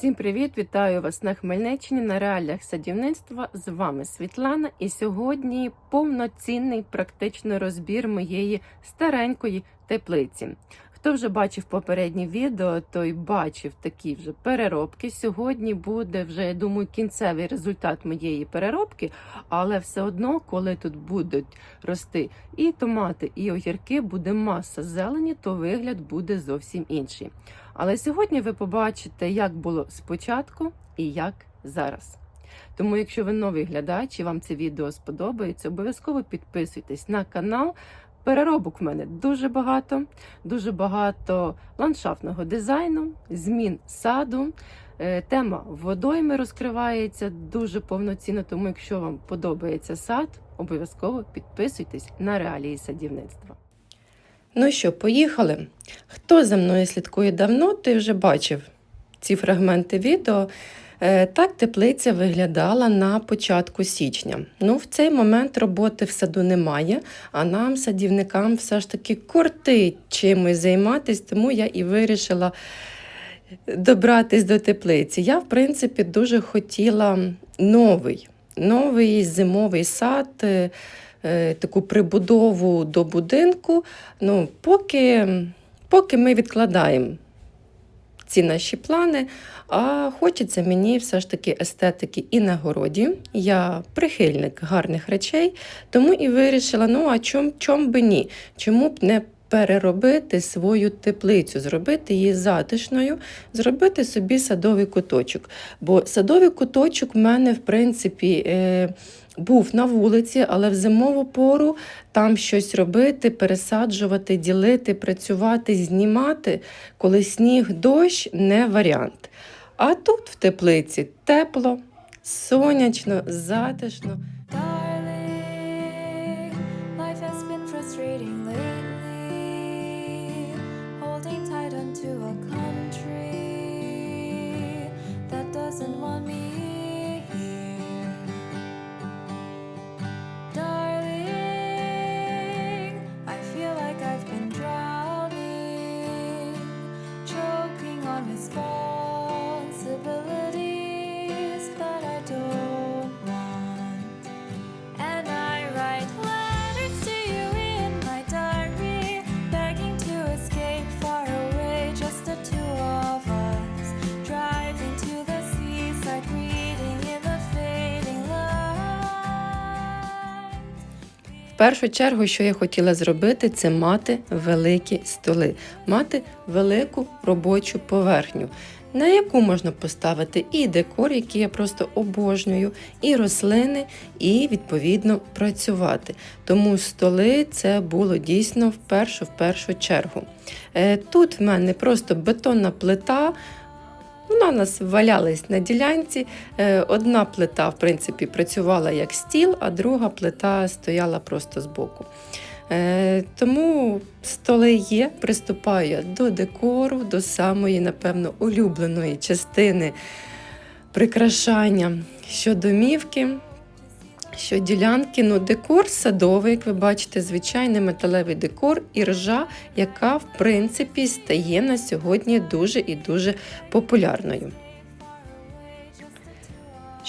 Всім привіт! Вітаю вас на Хмельниччині на реаліях садівництва. З вами Світлана. І сьогодні повноцінний практичний розбір моєї старенької теплиці. Хто вже бачив попереднє відео, той бачив такі вже переробки. Сьогодні буде вже, я думаю, кінцевий результат моєї переробки, але все одно, коли тут будуть рости і томати, і огірки, буде маса зелені, то вигляд буде зовсім інший. Але сьогодні ви побачите, як було спочатку і як зараз. Тому, якщо ви новий глядач і вам це відео сподобається, обов'язково підписуйтесь на канал. Переробок в мене дуже багато, дуже багато ландшафтного дизайну, змін саду. Е, Тема водойми розкривається дуже повноцінно, тому якщо вам подобається сад, обов'язково підписуйтесь на реалії садівництва. Ну що, поїхали? Хто за мною слідкує давно, той вже бачив ці фрагменти відео. Е, Так теплиця виглядала на початку січня. Ну, в цей момент роботи в саду немає, а нам, садівникам, все ж таки кортить чимось займатися, тому я і вирішила добратись до теплиці. Я, в принципі, дуже хотіла новий, новий зимовий сад. Е, Таку прибудову до будинку. Ну, поки, поки ми відкладаємо ці наші плани, а хочеться мені все ж таки естетики і на городі. Я прихильник гарних речей, тому і вирішила: ну а чом, чом би ні? Чому б не переробити свою теплицю, зробити її затишною, зробити собі садовий куточок. Бо садовий куточок в мене, в принципі, е, був на вулиці, але в зимову пору там щось робити, пересаджувати, ділити, працювати, знімати, коли сніг, дощ не варіант. А тут в теплиці тепло, сонячно, затишно. Darling, life has першу чергу, що я хотіла зробити, це мати великі столи, мати велику робочу поверхню, на яку можна поставити і декор, який я просто обожнюю, і рослини, і відповідно працювати. Тому столи це було дійсно в першу в першу чергу. Е, Тут в мене просто бетонна плита. Вона у нас валялась на ділянці. Е, Одна плита, в принципі, працювала як стіл, а друга плита стояла просто збоку. Е, Тому столи є, приступаю до декору, до самої, напевно, улюбленої частини прикрашання що домівки, що ділянки. Ну, декор садовий, як ви бачите, звичайний металевий декор і ржа, яка, в принципі, стає на сьогодні дуже і дуже популярною.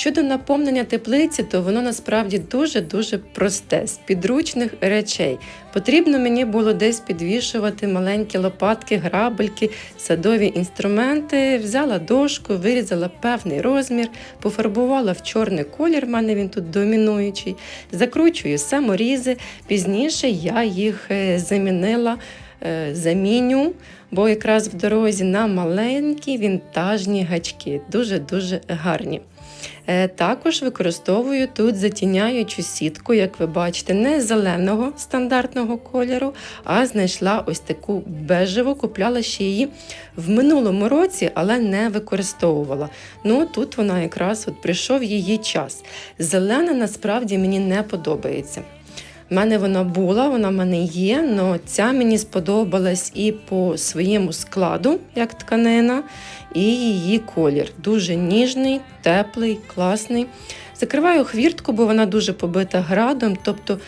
Щодо наповнення теплиці, то воно насправді дуже-дуже просте, з підручних речей. Потрібно мені було десь підвішувати маленькі лопатки, грабельки, садові інструменти. Взяла дошку, вирізала певний розмір, пофарбувала в чорний колір, в мене він тут домінуючий, закручую саморізи. Пізніше я їх е, замінила, е, заміню, бо якраз в дорозі на маленькі вінтажні гачки, дуже-дуже гарні. Е, Також використовую тут затіняючу сітку, як ви бачите, не зеленого стандартного кольору, а знайшла ось таку бежеву, купляла ще її в минулому році, але не використовувала. Ну тут вона якраз от прийшов її час. Зелена насправді мені не подобається. У мене вона була, вона в мене є, але ця мені сподобалась і по своєму складу, як тканина, і її колір. Дуже ніжний, теплий, класний. Закриваю хвіртку, бо вона дуже побита градом. Тобто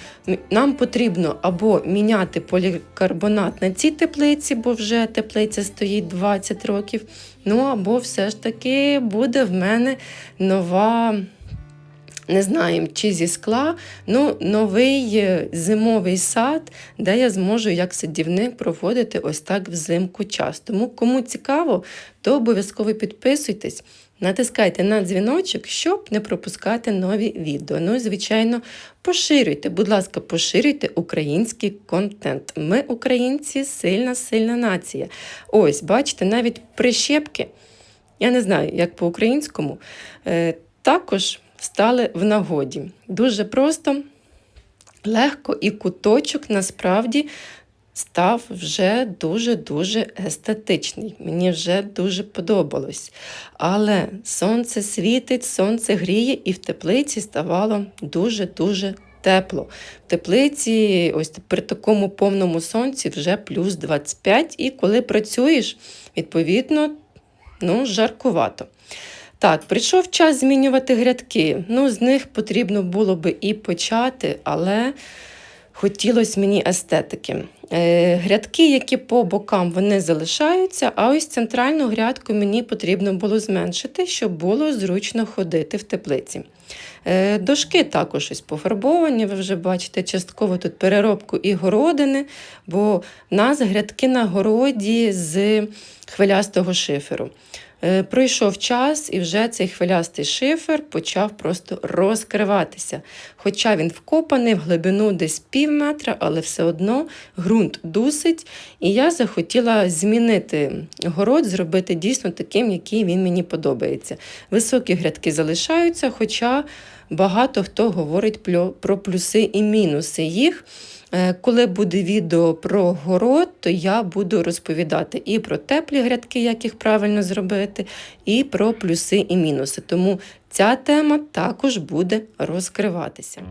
нам потрібно або міняти полікарбонат на цій теплиці, бо вже теплиця стоїть 20 років. Ну або все ж таки буде в мене нова. Не знаємо, чи зі скла, ну новий е, зимовий сад, де я зможу як садівник проводити ось так взимку час. Тому кому цікаво, то обов'язково підписуйтесь, натискайте на дзвіночок, щоб не пропускати нові відео. Ну і звичайно, поширюйте, будь ласка, поширюйте український контент. Ми, українці, сильна, сильна нація. Ось, бачите, навіть прищепки, я не знаю, як по-українському, е, також стали в нагоді. Дуже просто, легко і куточок насправді став вже дуже-дуже естетичний. Мені вже дуже подобалось. Але сонце світить, сонце гріє, і в теплиці ставало дуже-дуже тепло. В теплиці, ось при такому повному сонці, вже плюс 25, і коли працюєш, відповідно, ну, жаркувато. Так, прийшов час змінювати грядки. Ну, з них потрібно було би і почати, але хотілося мені естетики. Е, грядки, які по бокам вони залишаються, а ось центральну грядку мені потрібно було зменшити, щоб було зручно ходити в теплиці. Е, дошки також ось пофарбовані, ви вже бачите, частково тут переробку і городини, бо в нас грядки на городі з хвилястого шиферу. Е, Пройшов час, і вже цей хвилястий шифер почав просто розкриватися. Хоча він вкопаний в глибину десь пів метра, але все одно ґрунт дусить. І я захотіла змінити город, зробити дійсно таким, який він мені подобається. Високі грядки залишаються, хоча багато хто говорить про плюси і мінуси їх. Е, Коли буде відео про город, то я буду розповідати і про теплі грядки, як їх правильно зробити, і про плюси і мінуси. Тому ця тема також буде розкриватися.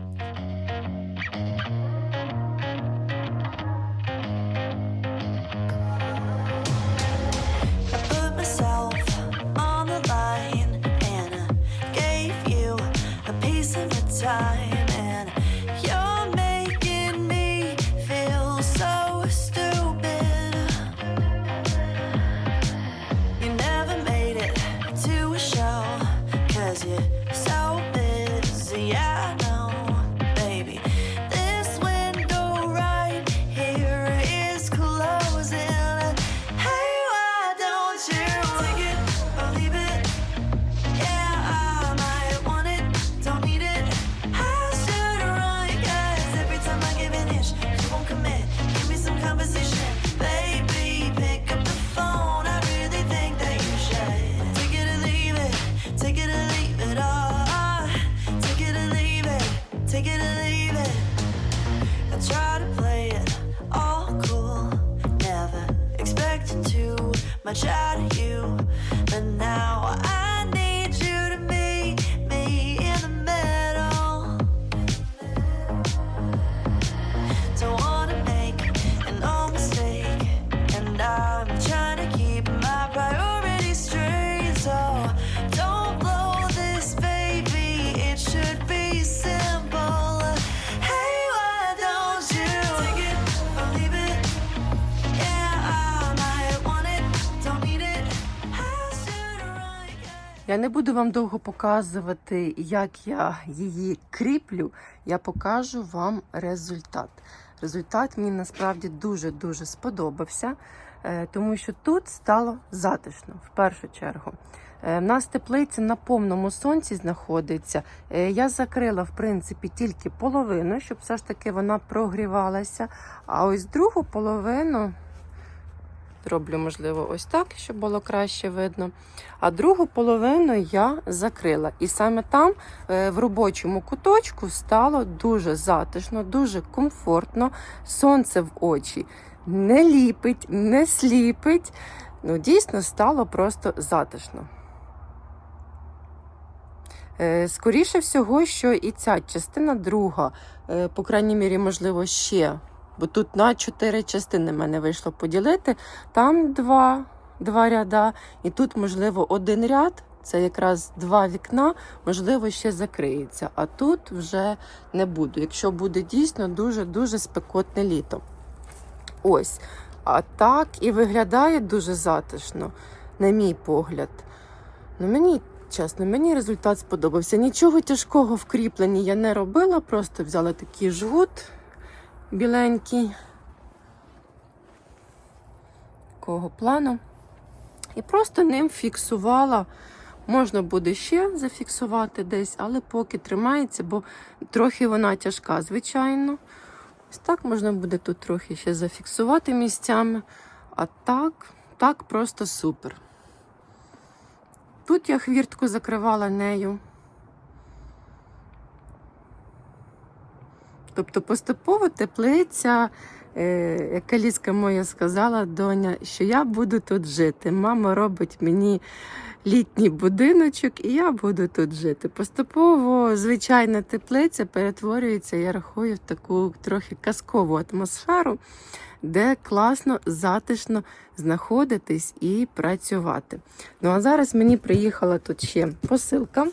Я не буду вам довго показувати, як я її кріплю. Я покажу вам результат. Результат мені насправді дуже-дуже сподобався, е, тому що тут стало затишно в першу чергу. Е, В нас теплиця на повному сонці знаходиться. Е, Я закрила, в принципі, тільки половину, щоб все ж таки вона прогрівалася. А ось другу половину зроблю, можливо, ось так, щоб було краще видно. А другу половину я закрила. І саме там, е, в робочому куточку, стало дуже затишно, дуже комфортно. Сонце в очі не ліпить, не сліпить. Ну, дійсно стало просто затишно. Е, Скоріше всього, що і ця частина друга, е, по крайній мірі, можливо, ще. Бо тут на чотири частини мене вийшло поділити. Там два, два ряда, і тут, можливо, один ряд це якраз два вікна, можливо, ще закриється. А тут вже не буду, якщо буде дійсно дуже-дуже спекотне літо. Ось. А так і виглядає дуже затишно, на мій погляд. Ну, мені, чесно, мені результат сподобався. Нічого тяжкого в кріпленні я не робила, просто взяла такий жгут біленький. Такого плану. І просто ним фіксувала. Можна буде ще зафіксувати десь, але поки тримається, бо трохи вона тяжка, звичайно. Ось так можна буде тут трохи ще зафіксувати місцями. А так, так просто супер. Тут я хвіртку закривала нею. Тобто поступово теплиця, е, як Каліска моя сказала, доня, що я буду тут жити. Мама робить мені літній будиночок, і я буду тут жити. Поступово звичайна теплиця перетворюється, я рахую, в таку трохи казкову атмосферу, де класно, затишно знаходитись і працювати. Ну а зараз мені приїхала тут ще посилка.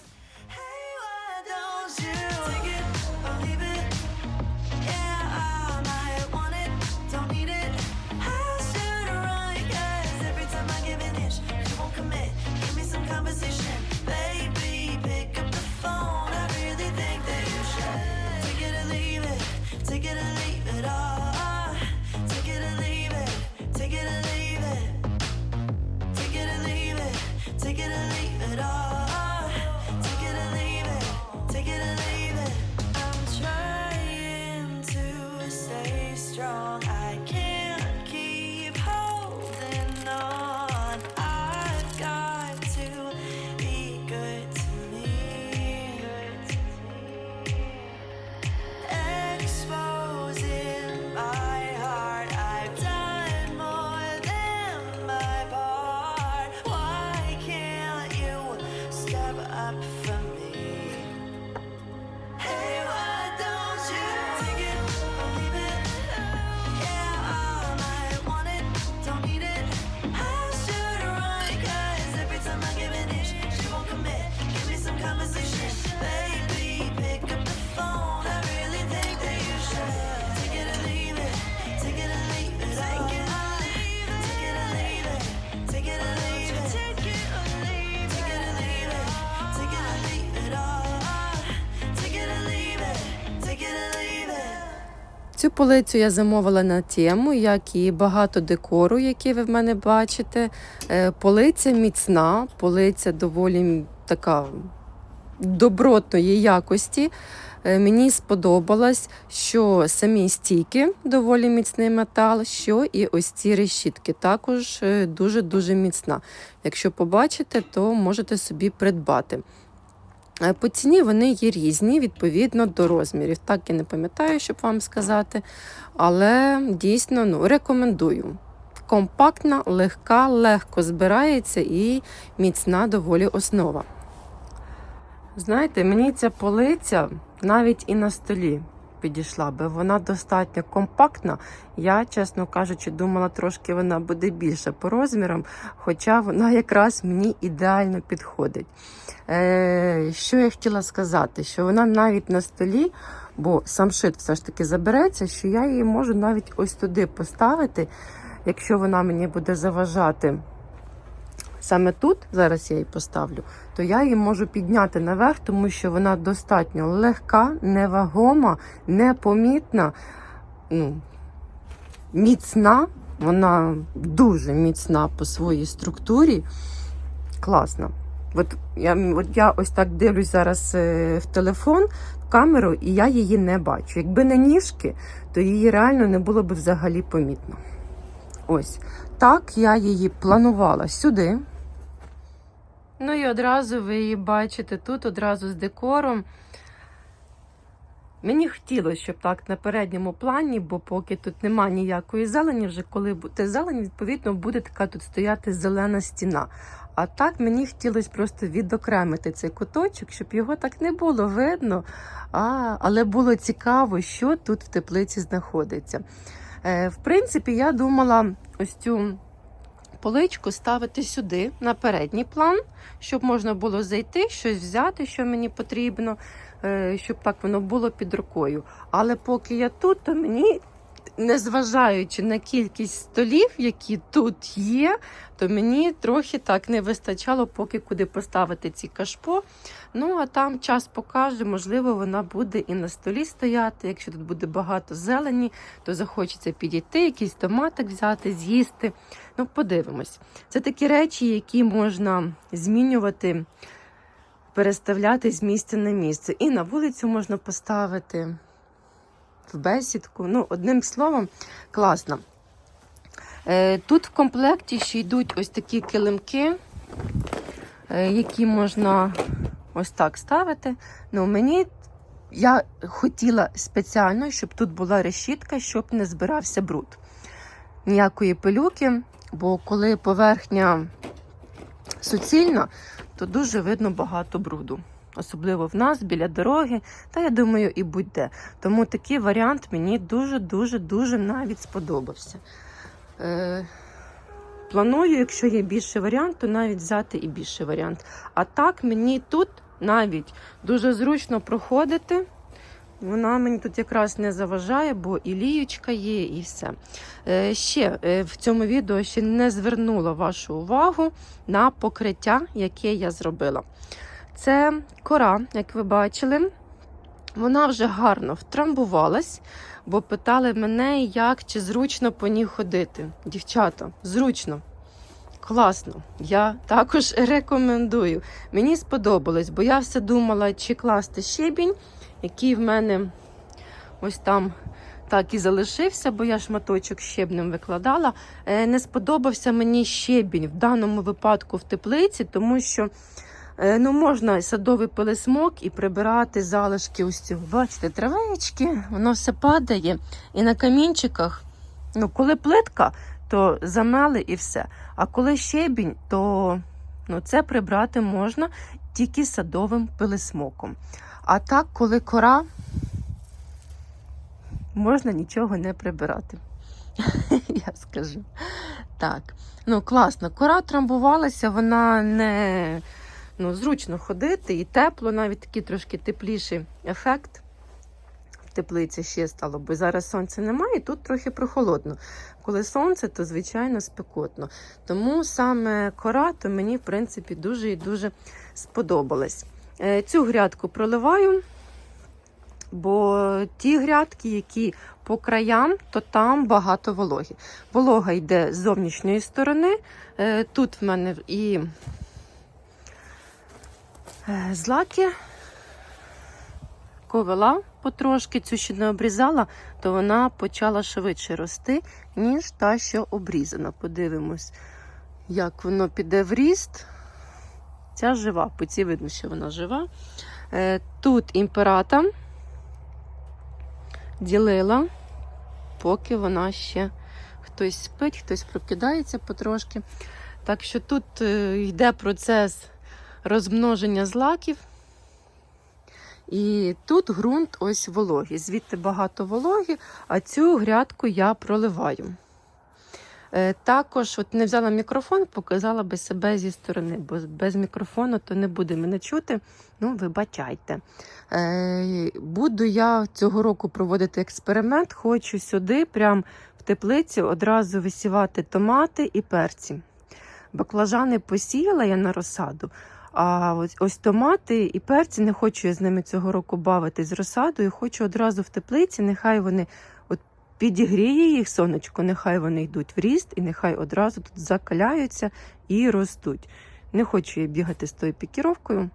Цю полицю я замовила на тему, як і багато декору, який ви в мене бачите. Е, Полиця міцна, полиця доволі така добротної якості. Е, Мені сподобалось, що самі стійки доволі міцний метал, що і ось ці решітки також е, дуже-дуже міцна. Якщо побачите, то можете собі придбати. Е, По ціні вони є різні відповідно до розмірів. Так я не пам'ятаю, щоб вам сказати. Але дійсно ну, рекомендую. Компактна, легка, легко збирається і міцна доволі основа. Знаєте, мені ця полиця навіть і на столі підійшла би. Вона достатньо компактна. Я, чесно кажучи, думала, трошки вона буде більша по розмірам, хоча вона якраз мені ідеально підходить. Е, що я хотіла сказати? Що вона навіть на столі, бо сам шит все ж таки забереться, що я її можу навіть ось туди поставити, якщо вона мені буде заважати. Саме тут, зараз я її поставлю, то я її можу підняти наверх, тому що вона достатньо легка, невагома, непомітна, ну, міцна. Вона дуже міцна по своїй структурі. Класна. От я, от я ось так дивлюсь зараз е, в телефон, в камеру, і я її не бачу. Якби не ніжки, то її реально не було б взагалі помітно. Ось. Так я її планувала сюди. Ну і одразу ви її бачите тут, одразу з декором. Мені хотілося, щоб так на передньому плані, бо поки тут нема ніякої зелені, вже коли буде зелень, відповідно, буде така тут стояти зелена стіна. А так мені хотілося просто відокремити цей куточок, щоб його так не було видно, а, але було цікаво, що тут в теплиці знаходиться. Е, в принципі, я думала ось цю поличку ставити сюди, на передній план, щоб можна було зайти, щось взяти, що мені потрібно, е, щоб так воно було під рукою. Але поки я тут, то мені, незважаючи на кількість столів, які тут є, то мені трохи так не вистачало, поки куди поставити ці кашпо. Ну, а там час покаже, можливо, вона буде і на столі стояти. Якщо тут буде багато зелені, то захочеться підійти, якийсь томатик взяти, з'їсти. Ну, подивимось. Це такі речі, які можна змінювати, переставляти з місця на місце. І на вулицю можна поставити в бесідку. Ну, одним словом, класно. Е, Тут в комплекті ще йдуть ось такі килимки, е, які можна ось так ставити. Ну, мені я хотіла спеціально, щоб тут була решітка, щоб не збирався бруд. Ніякої пилюки, бо коли поверхня суцільна, то дуже видно багато бруду. Особливо в нас біля дороги, та я думаю, і будь-де. Тому такий варіант мені дуже-дуже дуже навіть сподобався. Е, планую, якщо є більше варіант, то навіть взяти і більший варіант. А так мені тут навіть дуже зручно проходити. Вона мені тут якраз не заважає, бо і ліючка є, і все. Е, ще е, в цьому відео ще не звернула вашу увагу на покриття, яке я зробила. Це кора, як ви бачили. Вона вже гарно втрамбувалась, бо питали мене, як чи зручно по ній ходити. Дівчата, зручно. Класно, я також рекомендую. Мені сподобалось, бо я все думала, чи класти щебінь, який в мене ось там так і залишився, бо я шматочок щебнем викладала. Е, Не сподобався мені щебінь в даному випадку в теплиці, тому що ну, можна садовий пилисмок і прибирати залишки ось цього. Бачите, травички, воно все падає. І на камінчиках, ну, коли плитка, то замели і все. А коли щебінь, то ну, це прибрати можна тільки садовим пилисмоком. А так, коли кора, можна нічого не прибирати. Я скажу. Так. Ну, класно. Кора трамбувалася, вона не ну, зручно ходити і тепло, навіть такий трошки тепліший ефект. Теплиці ще стало, бо зараз сонця немає, і тут трохи прохолодно. Коли сонце, то звичайно спекотно. Тому саме кора то мені, в принципі, дуже і дуже сподобалась. Е, Цю грядку проливаю, бо ті грядки, які по краям, то там багато вологи. Волога йде з зовнішньої сторони. Е, Тут в мене і злаки ковила потрошки, цю ще не обрізала, то вона почала швидше рости, ніж та, що обрізана. Подивимось, як воно піде в ріст. Ця жива, по цій видно, що вона жива. Е, Тут імперата ділила, поки вона ще хтось спить, хтось прокидається потрошки. Так що тут е, йде процес розмноження злаків. І тут ґрунт ось вологий. Звідти багато вологи, а цю грядку я проливаю. Е, також от не взяла мікрофон, показала би себе зі сторони, бо без мікрофону то не буде мене чути. Ну, вибачайте. Е, буду я цього року проводити експеримент. Хочу сюди, прямо в теплиці, одразу висівати томати і перці. Баклажани посіяла я на розсаду. А ось, ось томати і перці не хочу я з ними цього року бавитись з розсадою. Хочу одразу в теплиці, нехай вони от підігріє їх сонечко, нехай вони йдуть в ріст і нехай одразу тут закаляються і ростуть. Не хочу я бігати з тою пікіровкою.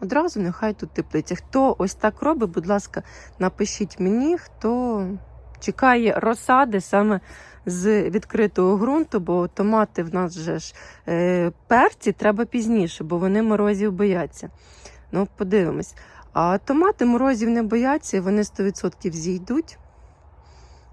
Одразу нехай тут теплиця. Хто ось так робить, будь ласка, напишіть мені, хто чекає розсади саме з відкритого ґрунту, бо томати в нас вже ж е, перці треба пізніше, бо вони морозів бояться. Ну, подивимось. А томати морозів не бояться, вони 100% зійдуть.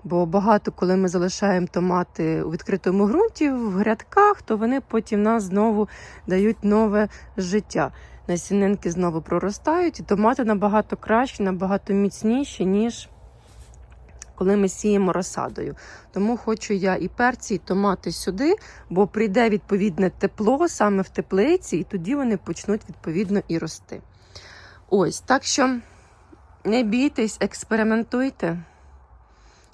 Бо багато, коли ми залишаємо томати у відкритому ґрунті, в грядках, то вони потім нас знову дають нове життя. Насінинки знову проростають, і томати набагато кращі, набагато міцніші, ніж коли ми сіємо розсадою. Тому хочу я і перці, і томати сюди, бо прийде відповідне тепло саме в теплиці, і тоді вони почнуть відповідно і рости. Ось, так що не бійтесь, експериментуйте.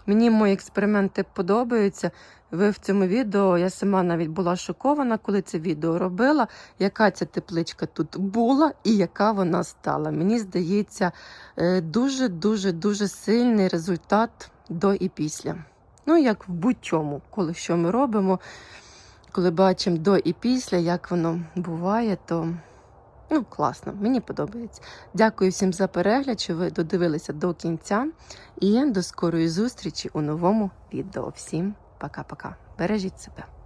Мені мої експерименти подобаються. Ви в цьому відео, я сама навіть була шокована, коли це відео робила, яка ця тепличка тут була і яка вона стала. Мені здається, дуже-дуже дуже сильний результат до і після. Ну, як в будь-чому, коли що ми робимо, коли бачимо до і після, як воно буває, то ну, класно, мені подобається. Дякую всім за перегляд, що ви додивилися до кінця. І до скорої зустрічі у новому відео. Всім пока-пока. Бережіть себе.